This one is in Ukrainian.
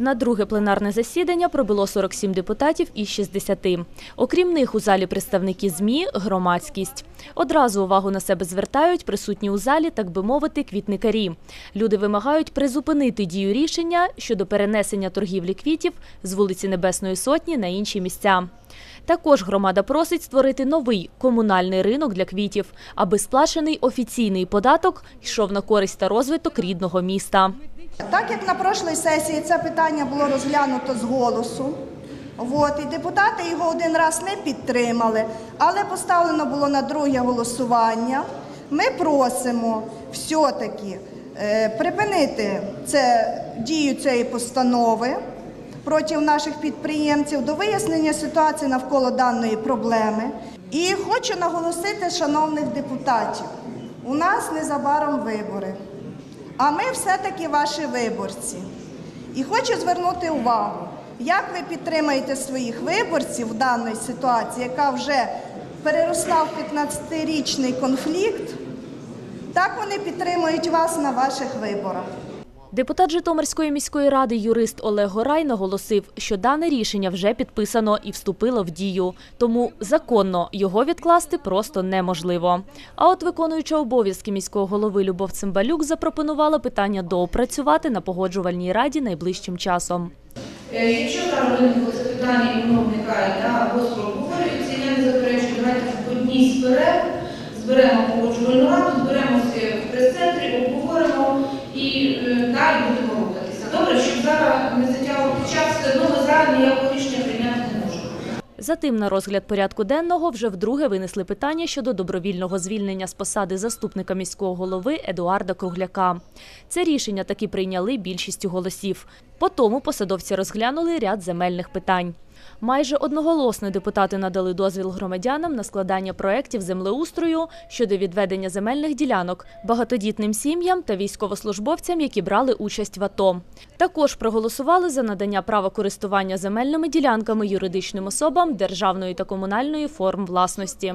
На друге пленарне засідання пробило 47 депутатів із 60. Окрім них, у залі представники ЗМІ, громадськість. Одразу увагу на себе звертають присутні у залі, так би мовити, квітникарі. Люди вимагають призупинити дію рішення щодо перенесення торгівлі квітів з вулиці Небесної Сотні на інші місця. Також громада просить створити новий комунальний ринок для квітів, аби сплачений офіційний податок йшов на користь та розвиток рідного міста. Так як на прошлій сесії це питання було розглянуто з голосу, от, і депутати його один раз не підтримали, але поставлено було на друге голосування. Ми просимо все-таки е, припинити це, дію цієї постанови проти наших підприємців до вияснення ситуації навколо даної проблеми. І хочу наголосити, шановних депутатів, у нас незабаром вибори. А ми все-таки ваші виборці. І хочу звернути увагу, як ви підтримаєте своїх виборців в даній ситуації, яка вже переросла в 15-річний конфлікт, так вони підтримують вас на ваших виборах. Депутат Житомирської міської ради юрист Олег Горай наголосив, що дане рішення вже підписано і вступило в дію, тому законно його відкласти просто неможливо. А от виконуюча обов'язки міського голови Любов Цимбалюк запропонувала питання доопрацювати на погоджувальній раді найближчим часом. Е, Якщо зараз виникло це питання і воно вникає да, гостро обговорюється, я не заперечую, давайте в одній з зберемо погоджувальну раду, зберемося в прес-центрі, обговоримо і затягувати час, все одно ніякого рішення прийняти не можу. Затим на розгляд порядку денного вже вдруге винесли питання щодо добровільного звільнення з посади заступника міського голови Едуарда Кругляка. Це рішення таки прийняли більшістю голосів. По тому посадовці розглянули ряд земельних питань. Майже одноголосно депутати надали дозвіл громадянам на складання проєктів землеустрою щодо відведення земельних ділянок багатодітним сім'ям та військовослужбовцям, які брали участь в АТО. Також проголосували за надання права користування земельними ділянками юридичним особам державної та комунальної форм власності.